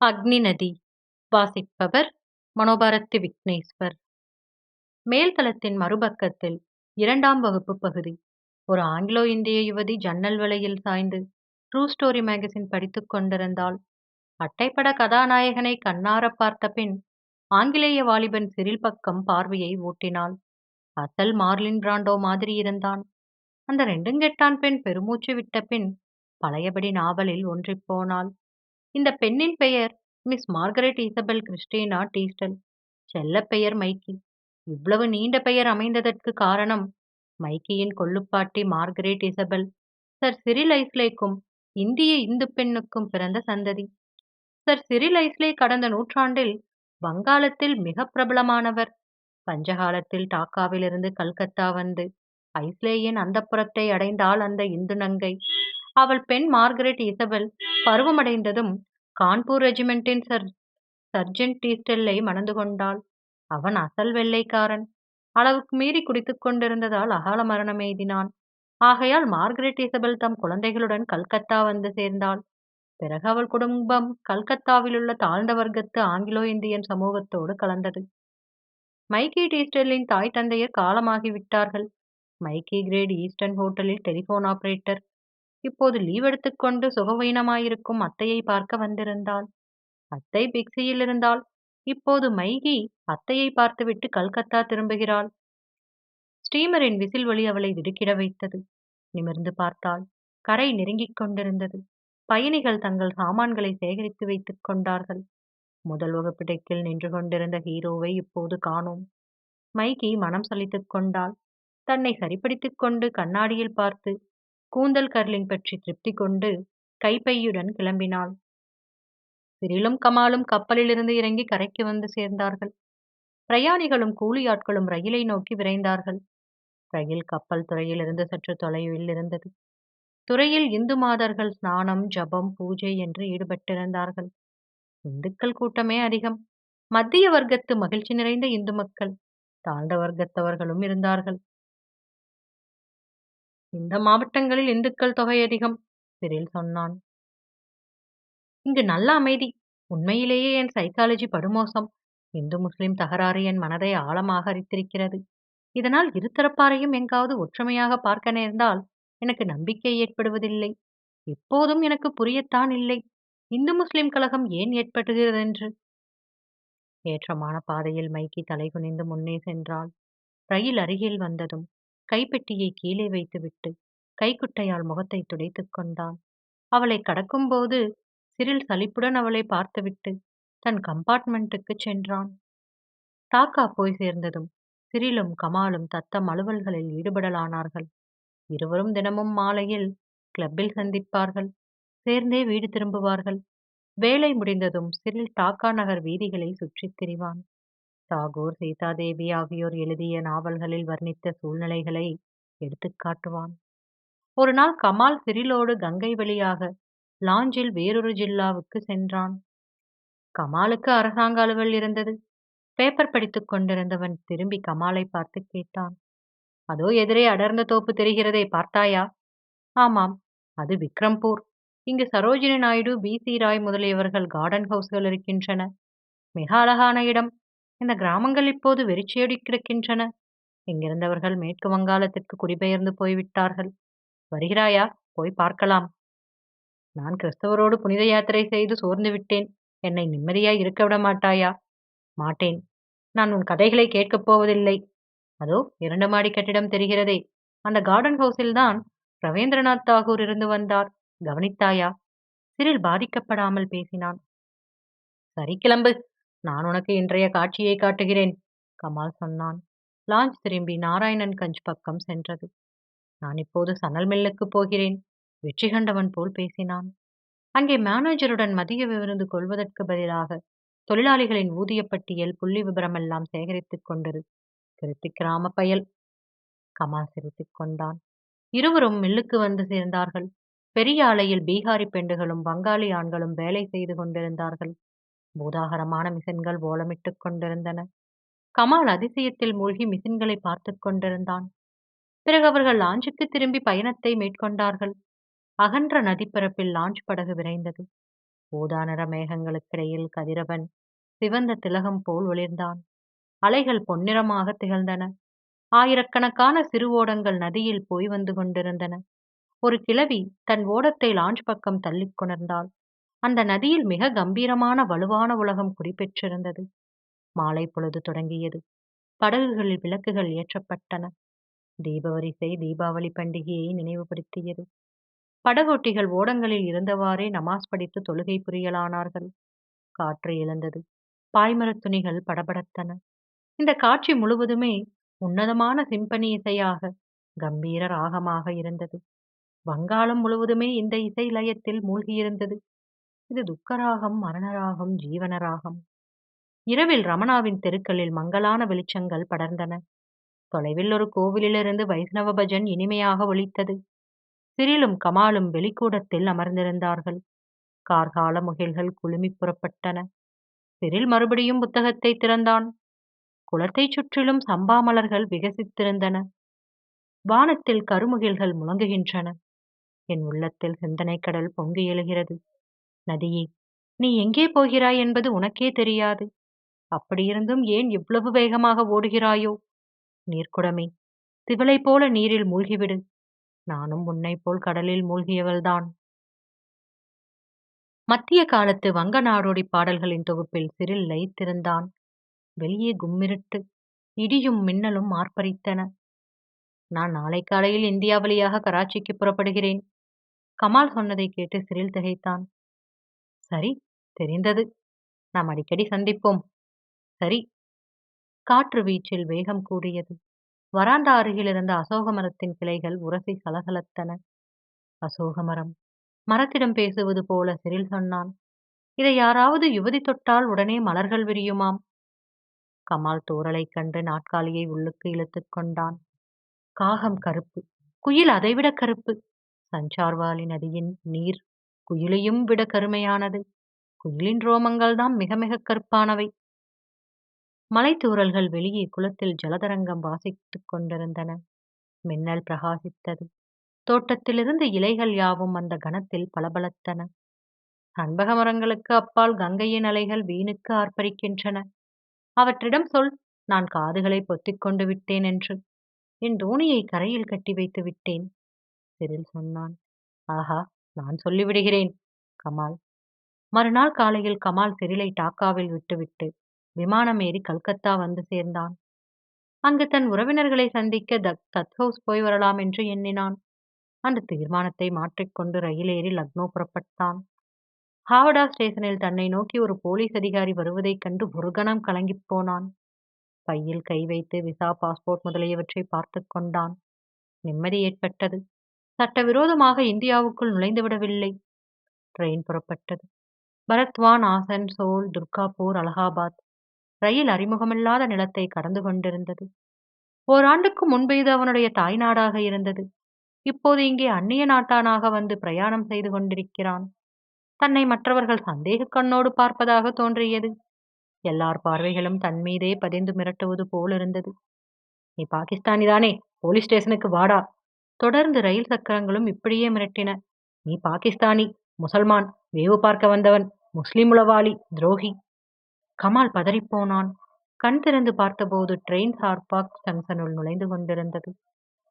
அக்னி நதி. வாசிப்பவர் மனோபாரதி விக்னேஸ்வர். மேல்தளத்தின் மறுபக்கத்தில் இரண்டாம் வகுப்பு பகுதி. ஒரு ஆங்கிலோ இந்திய யுவதி ஜன்னல் வலையில் சாய்ந்து ட்ரூ ஸ்டோரி மேகசின் படித்துக் கொண்டிருந்தாள். அட்டைப்பட கதாநாயகனை கண்ணார பார்த்த பின் ஆங்கிலேய வாலிபன் சிறில் பக்கம் பார்வையை ஓட்டினாள் அசல் மார்லின் பிராண்டோ மாதிரி இருந்தான். அந்த ரெண்டுங்கெட்டான் பெண் பெருமூச்சு விட்ட பின் பழையபடி நாவலில் ஒன்றிப் போனாள். இந்த பெண்ணின் பெயர் miss Margaret Isabel Christina Teasdale செல்ல பெயர் மைக்கி. இவ்வளவு நீண்ட பெயர் அமைந்ததற்கு காரணம் மைக்கியின் கொள்ளுப்பாட்டி மார்கரெட் இசபெல் சர் சிறில் ஐஸ்லேக்கும் இந்திய இந்து பெண்ணுக்கும் பிறந்த சந்ததி. சர் சிறில் ஐஸ்லே கடந்த நூற்றாண்டில் வங்காளத்தில் மிக பிரபலமானவர். பஞ்சகாலத்தில் டாக்காவிலிருந்து கல்கத்தா வந்து ஐஸ்லேயின் அந்தப்புறத்தை அடைந்தால் அந்த இந்து நங்கை. அவள் பெண் மார்கரெட் இசபெல் பருவமடைந்ததும் கான்பூர் ரெஜிமெண்டின் சர் சர்ஜென்ட் டீஸ்டெல்லை மணந்து கொண்டாள். அவன் அசல் வெள்ளைக்காரன். அளவுக்கு மீறி குடித்துக் கொண்டிருந்ததால் அகால மரணம் எய்தினான். ஆகையால் மார்கரெட் இசபெல் தம் குழந்தைகளுடன் கல்கத்தா வந்து சேர்ந்தாள். பிறகு அவள் குடும்பம் கல்கத்தாவிலுள்ள தாழ்ந்த வர்க்கத்து ஆங்கிலோ இந்தியன் சமூகத்தோடு கலந்தது. மைக்கி டீஸ்டெல்லின் தாய் தந்தையர் காலமாகிவிட்டார்கள். மைக்கி கிரேட் ஈஸ்டர்ன் ஹோட்டலில் டெலிபோன் ஆபரேட்டர் இப்போது லீவ் எடுத்துக்கொண்டு சுகவீனமாயிருக்கும் அத்தையை பார்க்க வந்திருந்தாள். அத்தை பிக்சியில் இருந்தால் இப்போது மைகி அத்தையை பார்த்துவிட்டு கல்கத்தா திரும்புகிறாள். ஸ்டீமரின் விசில் ஒளி அவளை திடுக்கிட வைத்தது. நிமிர்ந்து பார்த்தாள். கரை நெருங்கிக் கொண்டிருந்தது. பயணிகள் தங்கள் சாமான்களை சேகரித்து வைத்துக் கொண்டார்கள். முதல் வகுப்பு டெக்கில் நின்று கொண்டிருந்த ஹீரோவை இப்போது காணோம். மைகி மனம் சலித்துக் கொண்டாள். தன்னை சரிப்படுத்திக் கொண்டு கண்ணாடியில் பார்த்து கூந்தல் கர்லிங் பற்றி திருப்தி கொண்டு கைப்பையுடன் கிளம்பினாள். சிறிலும் கமாலும் கப்பலிலிருந்து இறங்கி கரைக்கு வந்து சேர்ந்தார்கள். பிரயாணிகளும் கூலி ஆட்களும் ரயிலை நோக்கி விரைந்தார்கள். ரயில் கப்பல் துறையிலிருந்து சற்று தொலைவில் இருந்தது. துறையில் இந்து மாதர்கள் ஸ்நானம் ஜபம் பூஜை என்று ஈடுபட்டிருந்தார்கள். இந்துக்கள் கூட்டமே அதிகம். மத்திய வர்க்கத்து மகிழ்ச்சி நிறைந்த இந்து மக்கள் தாழ்ந்த வர்க்கத்தவர்களும் இருந்தார்கள். இந்த மாவட்டங்களில் இந்துக்கள் தொகை அதிகம் சிறில் சொன்னான். இங்கு நல்ல அமைதி. உண்மையிலேயே என் சைக்காலஜி படுமோசம். இந்து முஸ்லிம் தகராறு என் மனதை ஆழமாக அரித்திருக்கிறது. இதனால் இருதரப்பாரையும் எங்காவது ஒற்றுமையாக பார்க்க நேர்ந்தால் எனக்கு நம்பிக்கை ஏற்படுவதில்லை. எப்போதும் எனக்கு புரியத்தான் இல்லை. இந்து முஸ்லிம் கழகம் ஏன் ஏற்படுகிறதென்று? ஏற்றமான பாதையில் மைக்கி தலைகுனிந்து முன்னே சென்றாள். ரயில் அருகில் வந்ததும் கைப்பெட்டியை கீழே வைத்துவிட்டு கைக்குட்டையால் முகத்தை துடைத்துக் கொண்டான். அவளை கடக்கும்போது சிறில் சலிப்புடன் அவளை பார்த்துவிட்டு தன் கம்பார்ட்மெண்ட்டுக்கு சென்றான். தாக்கா போய் சேர்ந்ததும் சிறிலும் கமாலும் தத்தம் அலுவல்களில் ஈடுபடலானார்கள். இருவரும் தினமும் மாலையில் கிளப்பில் சந்திப்பார்கள். சேர்ந்தே வீடு திரும்புவார்கள். வேலை முடிந்ததும் சிறில் டாக்கா நகர் வீதிகளில் சுற்றித் திரிவான். தாகூர் சீதாதேவி ஆகியோர் எழுதிய நாவல்களில் வர்ணித்த சூழ்நிலைகளை எடுத்துக் காட்டுவான். ஒரு நாள் கமால் சிறிலோடு கங்கை வழியாக லாஞ்சில் வேறொரு ஜில்லாவுக்கு சென்றான். கமாலுக்கு அரசாங்க அலுவல் இருந்தது. பேப்பர் படித்துக் கொண்டிருந்தவன் திரும்பி கமாலை பார்த்து கேட்டான். அதோ எதிரே அடர்ந்த தோப்பு தெரிகிறதே பார்த்தாயா? ஆமாம் அது விக்ரம்பூர். இங்கு சரோஜினி நாயுடு பி. சி. ராய் முதலியவர்கள் கார்டன் ஹவுஸ்கள் இருக்கின்றன. மிக அழகான இடம். இந்த கிராமங்கள் இப்போது வெறிச்சியடி கிடக்கின்றன. இங்கிருந்தவர்கள் மேற்கு வங்காளத்திற்கு குடிபெயர்ந்து போய்விட்டார்கள். வருகிறாயா? போய் பார்க்கலாம். நான் கிறிஸ்தவரோடு புனித யாத்திரை செய்து சோர்ந்து விட்டேன். என்னை நிம்மதியாய் இருக்க விட மாட்டாயா? மாட்டேன். நான் உன் கதைகளை கேட்கப் போவதில்லை. அதோ இரண்டு மாடி கட்டிடம் தெரிகிறதே. அந்த கார்டன் ஹவுஸில்தான் ரவீந்திரநாத் தாகூர் இருந்து வந்தார். கவனித்தாயா? சிறில் பாதிக்கப்படாமல் பேசினான். சரி கிளம்பு. நான் உனக்கு இன்றைய காட்சியை காட்டுகிறேன் கமால் சொன்னான். லாஞ்ச் திரும்பி நாராயணன் கஞ்ச் பக்கம் சென்றது. நான் இப்போது சணல் மில்லுக்கு போகிறேன் வெற்றி கண்டவன் போல் பேசினான். அங்கே மேனேஜருடன் மதிய விருந்து கொள்வதற்கு பதிலாக தொழிலாளிகளின் ஊதிய பட்டியல் புள்ளி விபரமெல்லாம் சேகரித்துக் கொண்டது திருத்தி கிராம பயல் கமால் சிரித்துக் கொண்டான். இருவரும் மில்லுக்கு வந்து சேர்ந்தார்கள். பெரிய ஆலையில் பீகாரி பெண்டுகளும் வங்காளி ஆண்களும் வேலை செய்து கொண்டிருந்தார்கள். பூதாகரமான மிஷின்கள் ஓலமிட்டுக் கொண்டிருந்தன. கமால் அதிசயத்தில் மூழ்கி மிசின்களை பார்த்துக் கொண்டிருந்தான். பிறகு அவர்கள் லாஞ்சுக்கு திரும்பி பயணத்தை மேற்கொண்டார்கள். அகன்ற நதிப்பரப்பில் லாஞ்ச் படகு விரைந்தது. ஊதா நிற மேகங்களுக்கிடையில் கதிரவன் சிவந்த திலகம் போல் ஒளிர்ந்தான். அலைகள் பொன்னிறமாக திகழ்ந்தன. ஆயிரக்கணக்கான சிறு ஓடங்கள் நதியில் போய் வந்து கொண்டிருந்தன. ஒரு கிழவி தன் ஓடத்தை லாஞ்ச் பக்கம் தள்ளிக் கொணர்ந்தாள். அந்த நதியில் மிக கம்பீரமான வலுவான உலகம் குடிபெற்றிருந்தது மாலை பொழுது தொடங்கியது. படகுகளில் விளக்குகள் ஏற்றப்பட்டன. தீபவரிசை தீபாவளி பண்டிகையை நினைவுபடுத்தியது. படகோட்டிகள் ஓடங்களில் இருந்தவாறே நமாஸ் படித்து தொழுகை புரியலானார்கள். காற்று இழந்தது பாய்மரத் துணிகள் படபடத்தன. இந்த காட்சி முழுவதுமே உன்னதமான சிம்பனி இசையாக கம்பீர ராகமாக இருந்தது. வங்காளம் முழுவதுமே இந்த இசை லயத்தில் மூழ்கியிருந்தது. இது துக்கராகம் மரணராகம் ஜீவனராகம். இரவில் ரமணாவின் தெருக்களில் மங்கலான வெளிச்சங்கள் படர்ந்தன. தொலைவில் ஒரு கோவிலிலிருந்து வைஷ்ணவ பஜன் இனிமையாக ஒலித்தது. சிறிலும் கமாலும் வெளிக்கூடத்தில் அமர்ந்திருந்தார்கள். கார்கால முகில்கள் குழுமி புறப்பட்டன. சிறில் மறுபடியும் புத்தகத்தை திறந்தான். குளத்தைச் சுற்றிலும் சம்பா மலர்கள் விகசித்திருந்தன. வானத்தில் கருமுகில்கள் முழங்குகின்றன. என் உள்ளத்தில் சிந்தனை கடல் பொங்கி எழுகிறது. நதியே நீ எங்கே போகிறாய் என்பது உனக்கே தெரியாது. அப்படியிருந்தும் ஏன் இவ்வளவு வேகமாக ஓடுகிறாயோ? நீர்க்குடமே திவளை போல நீரில் மூழ்கிவிடு. நானும் உன்னை போல் கடலில் மூழ்கியவள்தான். மத்திய காலத்து வங்க நாடோடி பாடல்களின் தொகுப்பில் சிறில் லயித்திருந்தான். வெளியே கும்மிருட்டு இடியும் மின்னலும் ஆர்ப்பரித்தன நான் நாளை காலையில் இந்தியா வழியாக கராச்சிக்கு புறப்படுகிறேன். கமால் சொன்னதை கேட்டு சிறில் திகைத்தான். சரி தெரிந்தது. நாம் அடிக்கடி சந்திப்போம். சரி. காற்று வீச்சில் வேகம் கூடியது. வராண்டா அருகில் இருந்த அசோக மரத்தின் கிளைகள் உரசி சலசலத்தன. அசோக மரம். மரத்திடம் பேசுவது போல சிறில் சொன்னான். இதை யாராவது யுவதி தொட்டால் உடனே மலர்கள் விரியுமாம். கமால் தூரலைக் கண்டு நாட்காலியை உள்ளுக்கு இழுத்துக் கொண்டான். காகம் கருப்பு. குயில் அதைவிட கருப்பு. சஞ்சார்வாலி நதியின் நீர் குயிலையும் விட கருமையானது. குயிலின் ரோமங்கள் தான் மிக மிக கருப்பானவை. மலைத்தூறல்கள் வெளியே குளத்தில் ஜலதரங்கம் வாசித்துக் கொண்டிருந்தன. மின்னல் பிரகாசித்தது. தோட்டத்திலிருந்து இலைகள் யாவும் அந்த கணத்தில் பளபளத்தன. அன்பக மரங்களுக்கு அப்பால் கங்கையின் அலைகள் வீணுக்கு ஆர்ப்பரிக்கின்றன. அவற்றிடம் சொல் நான் காதுகளை பொத்திக் கொண்டு விட்டேன் என்று. என் தோணியை கரையில் கட்டி வைத்து விட்டேன். சிறில் சொன்னான் ஆஹா நான் சொல்லிவிடுகிறேன் கமால். மறுநாள் காலையில் கமால் சிறிலை டாக்காவில் விட்டுவிட்டு விமானம் ஏறி கல்கத்தா வந்து சேர்ந்தான். அங்கு தன் உறவினர்களை சந்திக்க தத் தத் ஹவுஸ் போய் வரலாம் என்று எண்ணினான். அந்த தீர்மானத்தை மாற்றிக்கொண்டு ரயில் ஏறி லக்னோ புறப்பட்டான். ஹாவடா ஸ்டேஷனில் தன்னை நோக்கி ஒரு போலீஸ் அதிகாரி வருவதைக் கண்டு ஒரு கணம் கலங்கிப் போனான். பையில் கை வைத்து விசா பாஸ்போர்ட் முதலியவற்றை பார்த்து கொண்டான். நிம்மதி ஏற்பட்டது. சட்டவிரோதமாக இந்தியாவுக்குள் நுழைந்து விடவில்லை ட்ரெயின் புறப்பட்டது. பரத்வான் ஆசன்சோல் துர்காபூர் அலகாபாத் ரயில் அறிமுகமில்லாத நிலத்தை கடந்து கொண்டிருந்தது. ஓராண்டுக்கு முன்பு இது அவனுடைய தாய்நாடாக இருந்தது. இப்போது இங்கே அந்நிய நாட்டானாக வந்து பிரயாணம் செய்து கொண்டிருக்கிறான். தன்னை மற்றவர்கள் சந்தேக கண்ணோடு பார்ப்பதாக தோன்றியது. எல்லார் பார்வைகளும் தன் மீதே பதிந்து மிரட்டுவது போல் இருந்தது நீ பாகிஸ்தானிதானே போலீஸ் ஸ்டேஷனுக்கு வாடா. தொடர்ந்து ரயில் சக்கரங்களும் இப்படியே மிரட்டின. நீ பாகிஸ்தானி முசல்மான் வேவு பார்க்க வந்தவன் முஸ்லிம் உளவாளி துரோகி. கமால் பதறிப்போனான். கண் திறந்து பார்த்தபோது ட்ரெயின் சார்பாக் ஜங்ஷனுள் நுழைந்து கொண்டிருந்தது.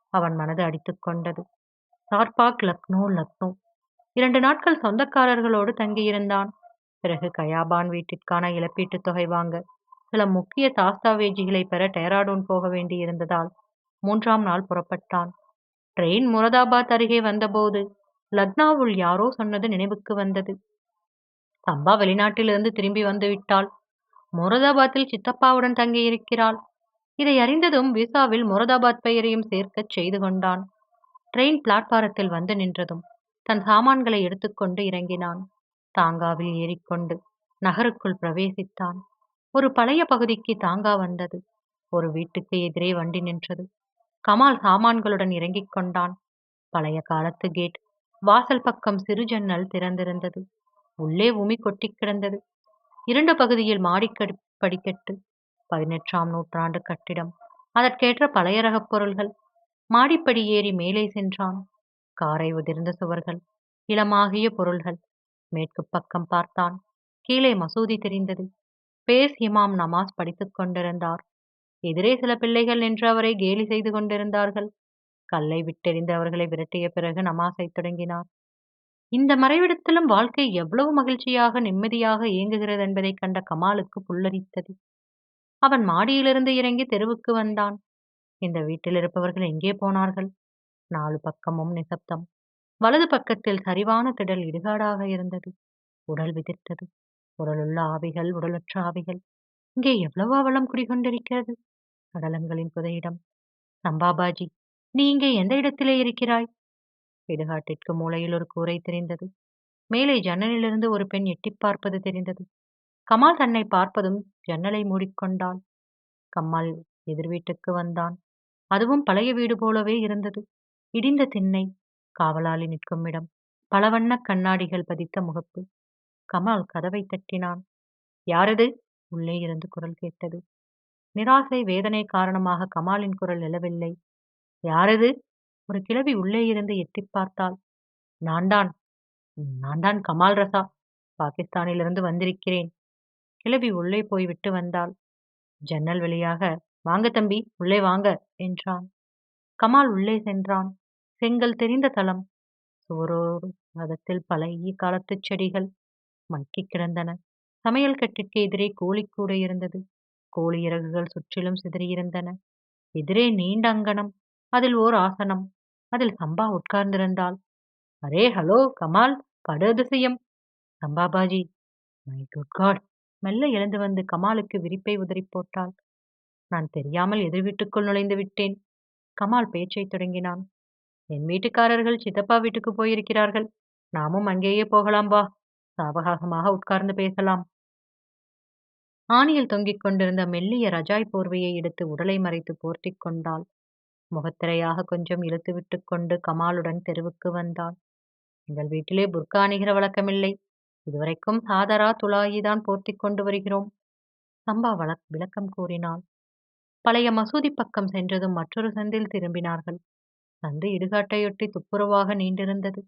அவன் மனது அடித்துக் கொண்டது. சார்பாக் லக்னோ லக்னோ. இரண்டு நாட்கள் சொந்தக்காரர்களோடு தங்கியிருந்தான். பிறகு கயாபான் வீட்டிற்கான இழப்பீட்டுத் தொகை வாங்க சில முக்கிய தாஸ்தாவேஜிகளை பெற டேராடூன் போக வேண்டியிருந்ததால் மூன்றாம் நாள் புறப்பட்டான். ட்ரெயின் முரதாபாத் அருகே வந்தபோது லக்னாவுள் யாரோ சொன்னது நினைவுக்கு வந்தது. சம்பா வெளிநாட்டிலிருந்து திரும்பி வந்து விட்டாள். முரதாபாத்தில் சித்தப்பாவுடன் தங்கியிருக்கிறாள். இதை அறிந்ததும் விசாவில் முரதாபாத் பெயரையும் சேர்க்கச் செய்து கொண்டான். ட்ரெயின் பிளாட்பாரத்தில் வந்து நின்றதும் தன் சாமான்களை எடுத்துக்கொண்டு இறங்கினான். தாங்காவில் ஏறிக்கொண்டு நகருக்குள் பிரவேசித்தான். ஒரு பழைய பகுதிக்கு தாங்கா வந்தது. ஒரு வீட்டுக்கு எதிரே வண்டி நின்றது. கமால் சாமான்களுடன் இறங்கிக் கொண்டான். பழைய காலத்து கேட் வாசல் பக்கம் சிறு ஜன்னல் திறந்திருந்தது. உள்ளே உமி கொட்டி கிடந்தது. இரண்டு பகுதியில் மாடிக்கடி படிக்கட்டு பதினெட்டாம் நூற்றாண்டு கட்டிடம் அதற்கேற்ற பழைய ரகப் பொருள்கள். மாடிப்படி ஏறி மேலே சென்றான். காரை உதிர்ந்த சுவர்கள் இளமாகிய பொருள்கள். மேற்கு பக்கம் பார்த்தான். கீழே மசூதி தெரிந்தது. பேஸ் இமாம் நமாஸ் படித்துக் கொண்டிருந்தார். எதிரே சில பிள்ளைகள் நின்று அவரை கேலி செய்து கொண்டிருந்தார்கள். கல்லை விட்டெறிந்து அவர்களை விரட்டிய பிறகு நமாசை தொடங்கினார். இந்த மறைவிடத்திலும் வாழ்க்கை எவ்வளவு மகிழ்ச்சியாக நிம்மதியாக இயங்குகிறது என்பதைக் கண்ட கமாலுக்கு புல்லரித்தது. அவன் மாடியிலிருந்து இறங்கி தெருவுக்கு வந்தான். இந்த வீட்டில் இருப்பவர்கள் எங்கே போனார்கள்? நாலு பக்கமும் நிசப்தம். வலது பக்கத்தில் சரிவான திடல் இடுகாடாக இருந்தது. உடல் விதிர்த்தது. உடலுள்ள ஆவிகள் உடலற்ற ஆவிகள். இங்கே எவ்வளவு அவலம் குடிகொண்டிருக்கிறது? சடலங்களின் புதையிடம். சம்பாபாஜி நீ இங்கே எந்த இடத்திலே இருக்கிறாய்? இடுகாட்டிற்கு மூலையில் ஒரு கூரை தெரிந்தது. மேலே ஜன்னலிலிருந்து ஒரு பெண் எட்டிப் பார்ப்பது தெரிந்தது. கமால் தன்னை பார்ப்பதும் ஜன்னலை மூடிக்கொண்டாள். கம்மால் எதிர் வீட்டுக்கு வந்தான். அதுவும் பழைய வீடு போலவே இருந்தது. இடிந்த திண்ணை காவலாளி நிற்கும் இடம் பலவண்ண கண்ணாடிகள் பதித்த முகப்பு. கமால் கதவை தட்டினான். யாரது? உள்ளே இருந்து குரல் கேட்டது. நிராசை வேதனை காரணமாக கமாலின் குரல் நிலவில்லை. யாரது? ஒரு கிழவி உள்ளே இருந்து எட்டி பார்த்தாள். நான்தான். நான்தான் கமால் ரசா. பாகிஸ்தானிலிருந்து வந்திருக்கிறேன். கிழவி உள்ளே போய் விட்டு வந்தாள். ஜன்னல் வழியாக வாங்க தம்பி உள்ளே வாங்க என்றான். கமால் உள்ளே சென்றான். செங்கல் தெரிந்த தளம். சுவரோடு மதத்தில் பழைய காலத்துச் செடிகள் மக்கிக் கிடந்தன. சமையல் கட்டிற்கு எதிரே கோழிக்கூடை இருந்தது. கோழி இறகுகள் சுற்றிலும் சிதறியிருந்தன. எதிரே நீண்ட அங்கனம் அதில் ஓர் ஆசனம் அதில் சம்பா உட்கார்ந்திருந்தாள். அரே ஹலோ கமால் படு அதிசயம். சம்பாபாஜி மை குட் காட். மெல்ல எழுந்து வந்து கமாலுக்கு விரிப்பை உதறி போட்டாள். நான் தெரியாமல் எதிர் வீட்டுக்குள் நுழைந்து விட்டேன். கமால் பேச்சைத் தொடங்கினான். என் வீட்டுக்காரர்கள் சித்தப்பா வீட்டுக்கு போயிருக்கிறார்கள். நாமும் அங்கேயே போகலாம் வா. சாவகாசமாக உட்கார்ந்து பேசலாம். ஆணியில் தொங்கிக் கொண்டிருந்த மெல்லிய ரஜாய் போர்வையை எடுத்து உடலை மறைத்து போர்த்திக் கொண்டாள். முகத்திரையாக கொஞ்சம் இழுத்து விட்டு கொண்டு கமாலுடன் தெருவுக்கு வந்தாள். எங்கள் வீட்டிலே புர்கா அணிகிற வழக்கமில்லை. இதுவரைக்கும் சாதரா துளாயிதான் போர்த்திக் கொண்டு வருகிறோம் சம்பா வழக் விளக்கம் கூறினாள். பழைய மசூதி பக்கம் சென்றதும் மற்றொரு சந்தில் திரும்பினார்கள். சந்து இடுகாட்டையொட்டி துப்புரவாக நீண்டிருந்தது.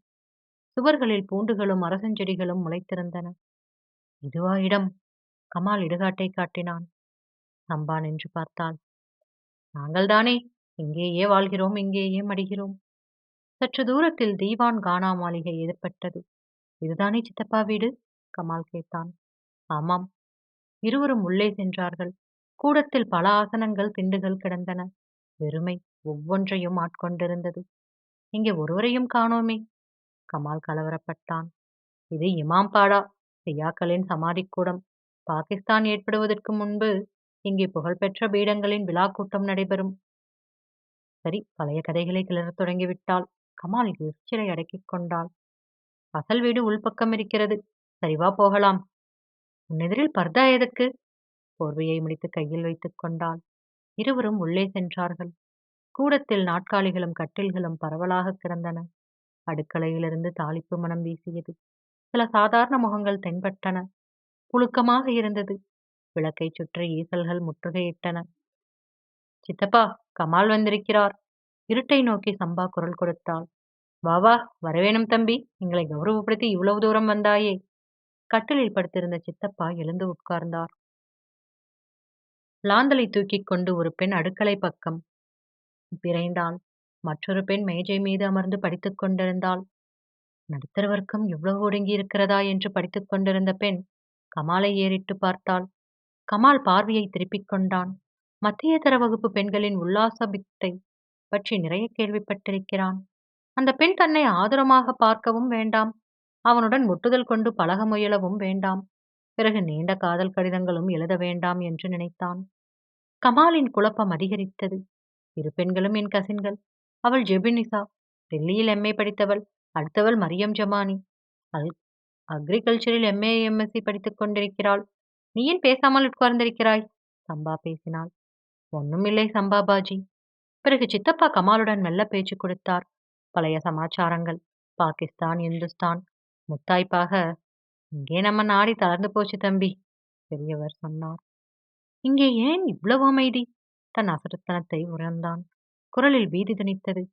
சுவர்களில் பூண்டுகளும் அரசஞ்செடிகளும் முளைத்திருந்தன. இதுவா இடம்? கமால் இடுகாட்டை காட்டினான். சம்பா நின்று பார்த்தாள். நாங்கள்தானே இங்கேயே வாழ்கிறோம் இங்கேயே மடிகிறோம். சற்று தூரத்தில் தீவான் கானா மாளிகை எதிர்பட்டது. இதுதானே சித்தப்பா வீடு? கமால் கேட்டான். ஆமாம். இருவரும் உள்ளே சென்றார்கள். கூடத்தில் பல ஆசனங்கள் திண்டுகள் கிடந்தன. வெறுமை ஒவ்வொன்றையும் ஆட்கொண்டிருந்தது. இங்கே ஒருவரையும் காணோமே கமால் கலவரப்பட்டான். இது இமாம்பாடா சியாக்களின் சமாதிக்கூடம். பாகிஸ்தான் ஏற்படுவதற்கு முன்பு இங்கே புகழ்பெற்ற பீடங்களின் விழா கூட்டம் நடைபெறும். சரி பழைய கதைகளை கிளறத் தொடங்கிவிட்டாள். கமால் எச்சிலை அடக்கிக் கொண்டாள். அசல் வீடு உள்பக்கம் இருக்கிறது. சரிவா போகலாம். உன்னெதிரில் பர்தா எதற்கு போர்வையை முடித்து கையில் வைத்துக் கொண்டாள். இருவரும் உள்ளே சென்றார்கள். கூடத்தில் நாட்காலிகளும் கட்டில்களும் பரவலாக கிடந்தன. அடுக்கலையிலிருந்து தாளிப்பு மனம் வீசியது. சில சாதாரண முகங்கள் தென்பட்டன. புழுக்கமாக இருந்தது. விளக்கைச் சுற்றி ஈசல்கள் முற்றுகையிட்டன. சித்தப்பா கமால் வந்திருக்கிறார். இருட்டை நோக்கி சம்பா குரல் கொடுத்தாள். வா வா வரவேணும் தம்பி. எங்களை கௌரவப்படுத்தி இவ்வளவு தூரம் வந்தாயே. கட்டிலில் படுத்திருந்த சித்தப்பா எழுந்து உட்கார்ந்தார். லாந்தலை தூக்கிக் கொண்டு ஒரு பெண் அடுக்கலை பக்கம் விரைந்தாள் மற்றொரு பெண் மேஜை மீது அமர்ந்து படித்துக் கொண்டிருந்தாள். நடுத்தர வர்க்கம் இவ்வளவு ஒடுங்கி இருக்கிறதா என்று படித்துக் கொண்டிருந்த பெண் கமாலை ஏறிட்டு பார்த்தாள். கமால் பார்வையை திருப்பிக் கொண்டான். மத்திய தர வகுப்பு பெண்களின் உல்லாச பித்தை பற்றி நிறைய கேள்விப்பட்டிருக்கிறான். அந்த பெண் தன்னை ஆதுரமாக பார்க்கவும் வேண்டாம். அவனுடன் ஒட்டுதல் கொண்டு பழக முயலவும் வேண்டாம். பிறகு நீண்ட காதல் கடிதங்களும் எழுத வேண்டாம் என்று நினைத்தான். கமாலின் குழப்பம் அதிகரித்தது. இரு பெண்களும் என் கசின்கள். அவள் ஜெபினிசா. டெல்லியில் எம்ஏ படித்தவள். அடுத்தவள் மரியம் ஜமானி. அல் அக்ரிகல்ச்சரில் எம்ஏ எம்எஸ்சி படித்துக் கொண்டிருக்கிறாள். நீ ஏன் பேசாமல் உட்கார்ந்திருக்கிறாய்? சம்பா பேசினாள். ஒண்ணுமில்லை சம்பா பாஜி. பிறகு சித்தப்பா கமாலுடன் மெல்ல பேச்சு கொடுத்தார். பழைய சமாச்சாரங்கள். பாகிஸ்தான் இந்துஸ்தான். முத்தாய்ப்பாக இங்கே நம்ம நாடி தளர்ந்து போச்சு தம்பி பெரியவர் சொன்னார். இங்கே ஏன் இவ்வளவு அமைதி? தன் அசரத்தனத்தை உணர்ந்தான். குரலில் வீதி துணித்தது.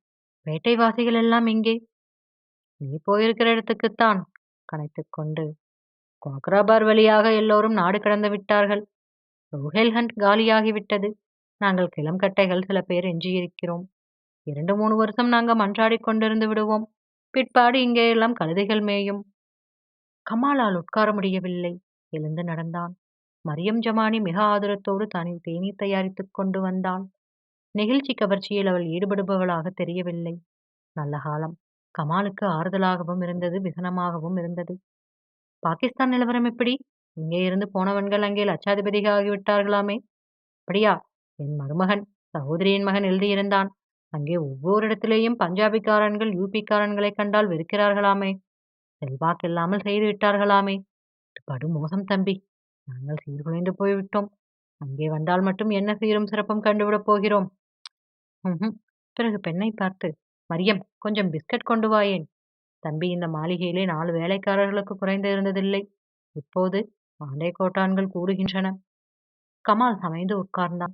வேட்டைவாசிகள் எல்லாம் எங்கே நீ போயிருக்கிற இடத்துக்குத்தான். கனைத்துக்கொண்டு கோக்ராபார் வழியாக எல்லோரும் நாடு கடந்து விட்டார்கள். ரோஹெல்ஹண்ட் காலியாகிவிட்டது. நாங்கள் கிளம்கட்டைகள் சில பேர் எஞ்சியிருக்கிறோம். இரண்டு மூணு வருஷம் நாங்கள் மன்றாடிக் கொண்டிருந்து விடுவோம். பிற்பாடு இங்கே எல்லாம் கழுதைகள் மேயும். கமாலால் உட்கார முடியவில்லை. எழுந்து நடந்தான். மரியம் ஜமானி மிக ஆதரத்தோடு தனி தேநீர் தயாரித்துக் கொண்டு வந்தாள் நெகிழ்ச்சி கவர்ச்சியில் அவள் ஈடுபடுபவளாக தெரியவில்லை. நல்ல காலம். கமாலுக்கு ஆறுதலாகவும் இருந்தது விசனமாகவும் இருந்தது. பாகிஸ்தான் நிலவரம் எப்படி? இங்கே இருந்து போனவன்கள் அங்கே லட்சாதிபதிகள் ஆகிவிட்டார்களாமே. அப்படியா? என் மருமகன் சகோதரியின் மகன் எழுதியிருந்தான். அங்கே ஒவ்வொரு இடத்திலேயும் பஞ்சாபிக்காரன்கள் யூபிக்காரன்களை கண்டால் வெறுக்கிறார்களாமே. செல்வாக்கில்லாமல் செய்து விட்டார்களாமே. படு மோசம் தம்பி நாங்கள் சீர்குலைந்து போய்விட்டோம். அங்கே வந்தால் மட்டும் என்ன சீரும் சிறப்பும் கண்டுவிடப் போகிறோம். பிறகு பெண்ணை பார்த்து மரியம் கொஞ்சம் பிஸ்கட் கொண்டு வாயேன் தம்பி இந்த மாளிகையிலே நாலு வேலைக்காரர்களுக்கு குறைந்து இருந்ததில்லை. இப்போது ஆண்டை கோட்டான்கள் கூறுகின்றன. கமால் சமைந்து உட்கார்ந்தான்.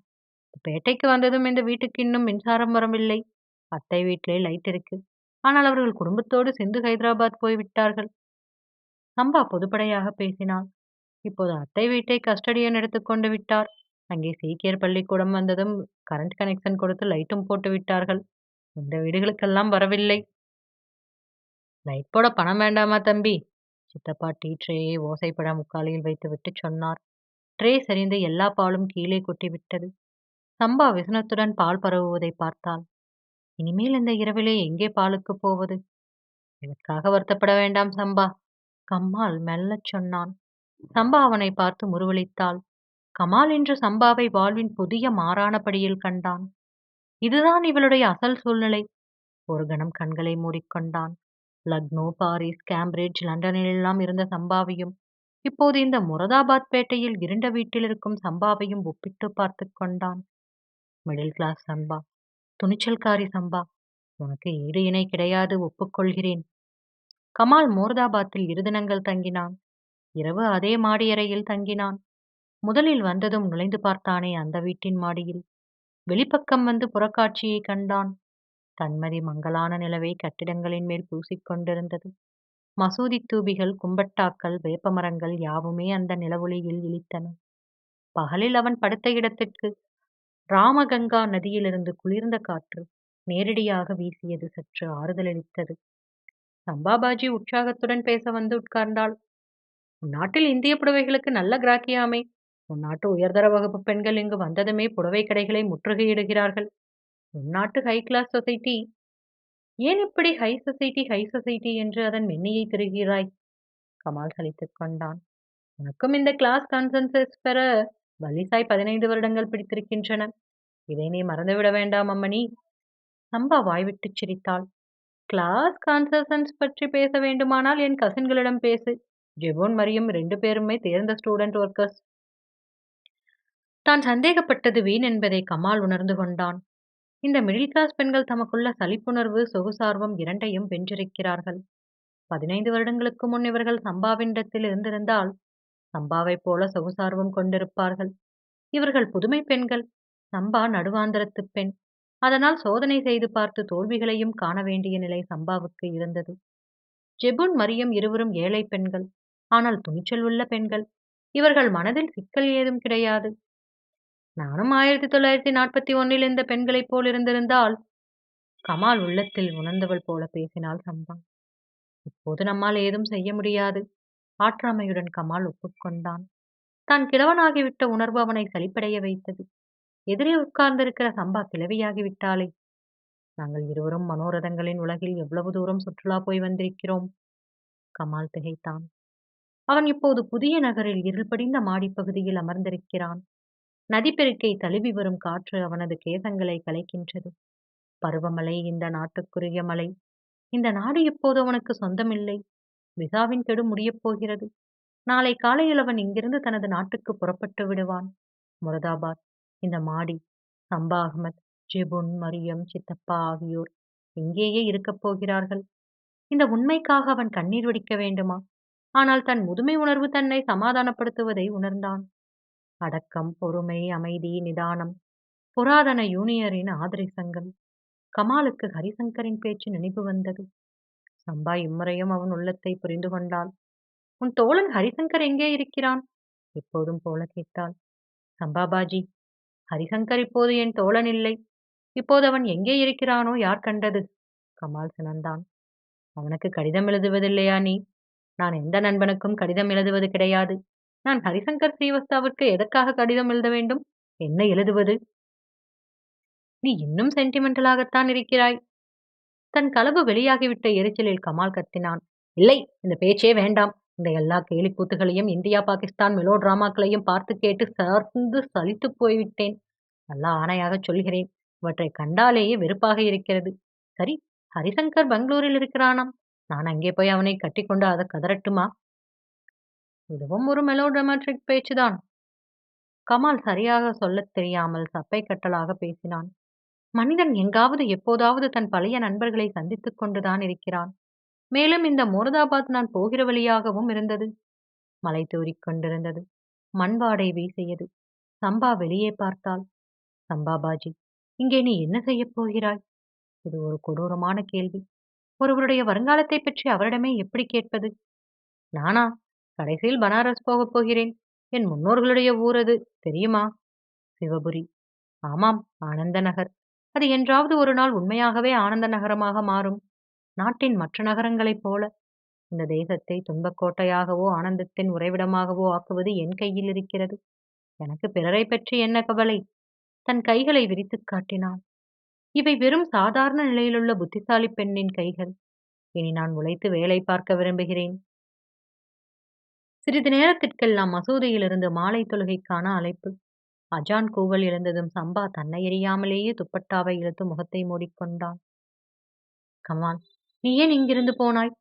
பேட்டைக்கு வந்ததும் இந்த வீட்டுக்கு இன்னும் மின்சாரம் வரவில்லை. அத்தை வீட்டிலே லைட் இருக்கு. ஆனால் அவர்கள் குடும்பத்தோடு சிந்து ஹைதராபாத் போய்விட்டார்கள். சம்பா பொதுப்படையாக பேசினாள். இப்போது அத்தை வீட்டை கஸ்டடியன் எடுத்துக்கொண்டு விட்டார். அங்கே சீக்கியர் பள்ளிக்கூடம் வந்ததும் கரண்ட் கனெக்ஷன் கொடுத்து லைட்டும் போட்டு விட்டார்கள். இந்த வீடுகளுக்கெல்லாம் வரவில்லை. லைட் போட பணம் வேண்டாமா தம்பி? சித்தப்பா டீ ட்ரேயை ஓசைப்பட முக்காலியில் வைத்துவிட்டுச் சொன்னார். ட்ரே சரிந்து எல்லா பாலும் கீழே கொட்டிவிட்டது சம்பா விசனத்துடன் பால் பரவுவதை பார்த்தாள். இனிமேல் இந்த இரவிலே எங்கே பாலுக்கு போவது? இதற்காக வருத்தப்பட வேண்டாம் சம்பா? கம்மால் மெல்லச் சொன்னான். சம்பா அவனை பார்த்து முருவளித்தாள் கமால் என்று சம்பாவை வாழ்வின் புதிய மாறானபடியில் கண்டான். இதுதான் இவளுடைய அசல் சூழ்நிலை. ஒரு கணம் கண்களை மூடிக்கொண்டான் லக்னோ பாரிஸ் கேம்பிரிட்ஜ் லண்டனிலெல்லாம் இருந்த சம்பாவையும் இப்போது இந்த முரதாபாத் பேட்டையில் இருண்ட வீட்டில் இருக்கும் சம்பாவையும் ஒப்பிட்டு பார்த்து கொண்டான். மிடில் கிளாஸ் சம்பா துணிச்சல்காரி சம்பா உனக்கு ஈடு இணை கிடையாது ஒப்புக்கொள்கிறேன். கமால் மோர்தாபாத்தில் இரு தினங்கள் தங்கினான். இரவு அதே மாடியறையில் தங்கினான். முதலில் வந்ததும் நுழைந்து பார்த்தானே அந்த வீட்டின் மாடியில். வெளிப்பக்கம் வந்து புறக்காட்சியை கண்டான். தன்மதி மங்களான நிலவை கட்டிடங்களின் மேல் பூசிக்கொண்டிருந்தது. மசூதி தூபிகள் கும்பட்டாக்கள் வேப்பமரங்கள் யாவுமே அந்த நிலவொளியில் இழித்தன. பகலில் அவன் படுத்த இடத்திற்கு ராமகங்கா நதியிலிருந்து குளிர்ந்த காற்று நேரடியாக வீசியது சற்று ஆறுதலளித்தது. சம்பாபாஜி உற்சாகத்துடன் பேச வந்து உட்கார்ந்தாள். உன்னாட்டில் இந்திய புடவைகளுக்கு நல்ல கிராக்கியாமே. உன்னாட்டு உயர்தர வகுப்பு பெண்கள் இங்கு வந்ததுமே புடவை கடைகளை முற்றுகையிடுகிறார்கள். உன்னாட்டு ஹை கிளாஸ் சொசைட்டி ஏன் இப்படி ஹை சொசைட்டி ஹை சொசைட்டி என்று அதன் மென்னியை திருகிறாய்? கமால் சலித்துக் கொண்டான். உனக்கும் இந்த கிளாஸ் கான்சன்சஸ் பெற வலிசாய் பதினைந்து வருடங்கள் பிடித்திருக்கின்றன. இதை நீ மறந்துவிட வேண்டாம் அம்மணி. சம்பா வாய்விட்டு சிரித்தாள். கிளாஸ் கான்சன்சன்ஸ் பற்றி பேச வேண்டுமானால் என் கசின்களிடம் பேசு. ஜெபோன் மரியம் ரெண்டு பேருமே தேர்ந்த ஸ்டூடெண்ட் ஒர்க்கர்ஸ் தான் சந்தேகப்பட்டது வீண் என்பதை கமால் உணர்ந்து கொண்டான். இந்த மிடில் கிளாஸ் பெண்கள் தமக்குள்ள சலிப்புணர்வு சொகுசார்வம் இரண்டையும் வென்றிருக்கிறார்கள். பதினைந்து வருடங்களுக்கு முன் இவர்கள் சம்பாவினிடத்தில் இருந்திருந்தால் சம்பாவைப் போல சொகுசார்வம் கொண்டிருப்பார்கள். இவர்கள் புதுமை பெண்கள் சம்பா நடுவாந்தரத்து பெண். அதனால் சோதனை செய்து பார்த்து தோல்விகளையும் காண வேண்டிய நிலை சம்பாவுக்கு இருந்தது. ஜெபுன் மரியம் இருவரும் ஏழை பெண்கள். ஆனால் துணிச்சல் உள்ள பெண்கள். இவர்கள் மனதில் சிக்கல் ஏதும் கிடையாது. நானும் ஆயிரத்தி தொள்ளாயிரத்தி நாற்பத்தி ஒன்னில் இந்த பெண்களைப் போல் இருந்திருந்தால் கமால் உள்ளத்தில் உணர்ந்தவள் போல பேசினாள் சம்பா. இப்போது நம்மால் ஏதும் செய்ய முடியாது. ஆற்றாமையுடன் கமால் ஒப்புக்கொண்டான் தான் கிழவனாகிவிட்ட உணர்வு அவனை சலிப்படைய வைத்தது. எதிரே உட்கார்ந்திருக்கிற சம்பா கிழவியாகிவிட்டாளே. நாங்கள் இருவரும் மனோரதங்களின் உலகில் எவ்வளவு தூரம் சுற்றுலா போய் வந்திருக்கிறோம்? கமால் திகைத்தான். அவன் இப்போது புதிய நகரில் இருள் படிந்த மாடிப்பகுதியில் அமர்ந்திருக்கிறான். நதிப்பெருக்கை தழுவி வரும் காற்று அவனது கேதங்களை கலைக்கின்றது. பருவமலை இந்த நாட்டுக்குரிய மலை இந்த நாடு இப்போது அவனுக்கு சொந்தமில்லை? விசாவின் கெடு முடியப் போகிறது. நாளை காலையில் அவன் இங்கிருந்து தனது நாட்டுக்கு புறப்பட்டு விடுவான். முரதாபாத் இந்த மாடி சம்பா அகமத் ஜிபுன் மரியம் சித்தப்பா ஆகியோர் இங்கேயே இருக்கப் போகிறார்கள். இந்த உண்மைக்காக அவன் கண்ணீர் வடிக்க வேண்டுமா? ஆனால் தன் முதுமை உணர்வு தன்னை சமாதானப்படுத்துவதை உணர்ந்தான். அடக்கம் பொறுமை அமைதி நிதானம். புராதன யூனியரின் ஆதரிசங்கள் கமாலுக்கு ஹரிசங்கரின் பேச்சு நினைவு வந்தது. சம்பா இம்முறையும் அவன் உள்ளத்தை புரிந்து கொண்டாள். உன் தோழன் ஹரிசங்கர் எங்கே இருக்கிறான்? எப்போதும் போல கேட்டாள். சம்பாபாஜி ஹரிசங்கர் இப்போது என் தோழன் இல்லை. இப்போது அவன் எங்கே இருக்கிறானோ யார் கண்டது? கமால் சினந்தான். அவனுக்கு கடிதம் எழுதுவதில்லையா நீ? நான் எந்த நண்பனுக்கும் கடிதம் எழுதுவது கிடையாது. நான் ஹரிசங்கர் ஸ்ரீவஸ்தாவிற்கு எதற்காக கடிதம் எழுத வேண்டும்? என்ன எழுதுவது? நீ இன்னும் சென்டிமெண்டலாகத்தான் இருக்கிறாய். தன் களவு வெளியாகிவிட்ட எரிச்சலில் கமால் கத்தினான். இல்லை இந்த பேச்சே வேண்டாம். இந்த எல்லா கேலி கூத்துகளையும் இந்தியா பாகிஸ்தான் மெலோ டிராமாக்களையும் பார்த்து கேட்டு சார்ந்து சலித்து போய்விட்டேன். நல்லா ஆணையாக சொல்கிறேன். இவற்றை கண்டாலேயே வெறுப்பாக இருக்கிறது. சரி ஹரிசங்கர் பெங்களூரில் இருக்கிறானாம். நான் அங்கே போய் அவனை கட்டிக்கொண்டு அதை கதறட்டுமா? இதுவும் ஒரு மெலோட்ரமாட்டிக் பேச்சுதான். கமால் சரியாக சொல்லத் தெரியாமல் சப்பை கட்டலாக பேசினான். மனிதன் எங்காவது எப்போதாவது தன் பழைய நண்பர்களை சந்தித்துக் கொண்டுதான் இருக்கிறான். மேலும் இந்த மோரதாபாத் நான் போகிற வழியாகவும் இருந்தது. மலை தூறிக் கொண்டிருந்தது. வீசியது. சம்பா வெளியே பார்த்தாள். சம்பாபாஜி இங்கே நீ என்ன செய்யப் போகிறாய்? இது ஒரு கொடூரமான கேள்வி. ஒருவருடைய வருங்காலத்தை பற்றி அவரிடமே எப்படி கேட்பது? நானா? கடைசியில் பனாரஸ் போகப் போகிறேன். என் முன்னோர்களுடைய ஊர் அது தெரியுமா? சிவபுரி. ஆமாம் ஆனந்த நகர். அது என்றாவது ஒரு நாள் உண்மையாகவே ஆனந்த நகரமாக மாறும். நாட்டின் மற்ற நகரங்களைப் போல. இந்த தேசத்தை துன்பக்கோட்டையாகவோ ஆனந்தத்தின் உறைவிடமாகவோ ஆக்குவது என் கையில் இருக்கிறது. எனக்கு பிறரை பற்றி என்ன கவலை? தன் கைகளை விரித்துக் காட்டினான். இவை வெறும் சாதாரண நிலையிலுள்ள புத்திசாலி பெண்ணின் கைகள். இனி நான் உழைத்து வேலை பார்க்க விரும்புகிறேன். சிறிது நேரத்திற்கெல்லாம் மசூதியிலிருந்து மாலை தொழுகைக்கான அழைப்பு. அஜான் கூவல் எழுந்ததும் சம்பா தன்னை எறியாமலேயே துப்பட்டாவை இழுத்து முகத்தை மூடிக்கொண்டான். கமால் நீ ஏன் இங்கிருந்து போனாய்?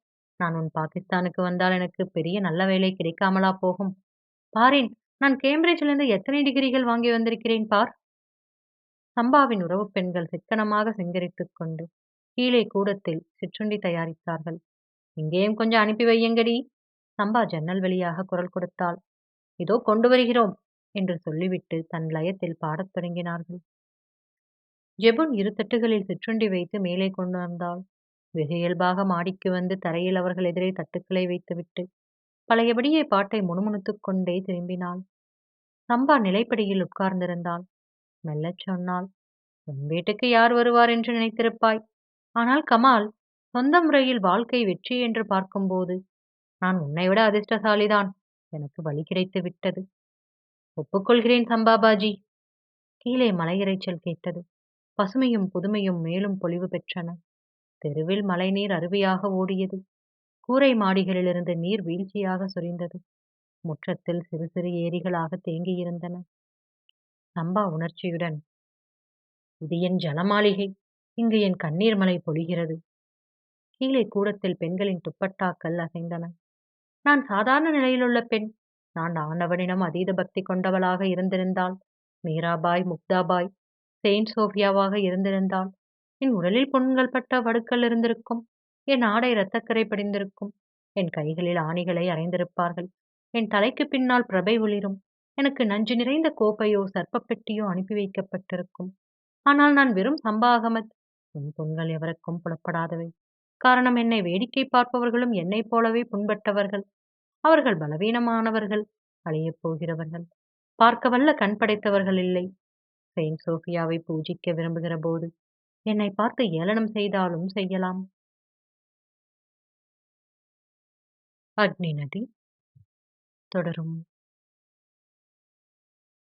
நான் உன் பாகிஸ்தானுக்கு வந்தால் எனக்கு பெரிய நல்ல வேலை கிடைக்காமலா போகும். பாரேன் நான் கேம்பிரிட்ஜிலிருந்து எத்தனை டிகிரிகள் வாங்கி வந்திருக்கிறேன் பார்? சம்பாவின் உறவு பெண்கள் சிக்கனமாக சிங்கரித்துக் கொண்டு கீழே கூடத்தில் சிற்றுண்டி தயாரித்தார்கள். இங்கேயும் கொஞ்சம் அனுப்பி வையுங்கடி. சம்பா ஜன்னல் வழியாக குரல் கொடுத்தாள். இதோ கொண்டு வருகிறோம் என்று சொல்லிவிட்டு தன் லயத்தில் பாடத் தொடங்கினார்கள். ஜெபுன் இரு தட்டுகளில் சிற்றுண்டி வைத்து மேலே கொண்டு வந்தாள். வெகு இயல்பாக மாடிக்கு வந்து தரையில் அவர்கள் எதிரே தட்டுக்களை வைத்துவிட்டு பழையபடியே பாட்டை முணுமுணுத்துக் கொண்டே திரும்பினாள். சம்பா நிலைப்படியில் உட்கார்ந்திருந்தாள். மெல்லச் சொன்னாள் உன் வீட்டுக்கு யார் வருவார் என்று நினைத்திருப்பாய். ஆனால் கமால் சொந்த முறையில் வாழ்க்கை வெற்றி என்று பார்க்கும்போது நான் உன்னை விட அதிர்ஷ்டசாலிதான். எனக்கு வழி கிடைத்து விட்டது. ஒப்புக்கொள்கிறேன் சம்பாபாஜி. கீழே மலையிறைச்சல் கேட்டது. பசுமையும் புதுமையும் மேலும் பொலிவு பெற்றன. தெருவில் மழைநீர் அருவியாக ஓடியது. கூரை மாடிகளிலிருந்து நீர் வீழ்ச்சியாக சொரிந்தது. முற்றத்தில் சிறு சிறு ஏரிகளாக தேங்கியிருந்தன. சம்பா உணர்ச்சியுடன் இது என் ஜலமாளிகை இங்கு என் கண்ணீர் மலை பொழிகிறது. கீழே கூடத்தில் பெண்களின் துப்பட்டாக்கள் அசைந்தன. நான் சாதாரண நிலையிலுள்ள பெண். நான் ஆண்டவனிடம் அதீத பக்தி கொண்டவளாக இருந்திருந்தால் மீராபாய் முக்தாபாய் செயின்ட் சோஃபியாவாக இருந்திருந்தால் என் உடலில் புண்கள் பட்ட வடுக்கள் இருந்திருக்கும் என் ஆடை இரத்தக்கரை படிந்திருக்கும் என் கைகளில் ஆணிகளை அறைந்திருப்பார்கள் என் தலைக்கு பின்னால் பிரபை ஒளிரும் எனக்கு நஞ்சு நிறைந்த கோப்பையோ சர்ப்பப்பெட்டியோ அனுப்பி வைக்கப்பட்டிருக்கும். ஆனால் நான் வெறும் சம்பா அகமத். என் புண்கள் எவருக்கும் புலப்படாதவை. காரணம் என்னை வேடிக்கை பார்ப்பவர்களும் என்னைப் போலவே புண்பட்டவர்கள். அவர்கள் பலவீனமானவர்கள் அழியப் போகிறவர்கள் பார்க்க வல்ல கண் படைத்தவர்கள் இல்லை. செயின்ட் சோஃபியாவை பூஜிக்க விரும்புகிற போது என்னை பார்த்து ஏளனம் செய்தாலும் செய்யலாம். அக்னி நதி தொடரும்.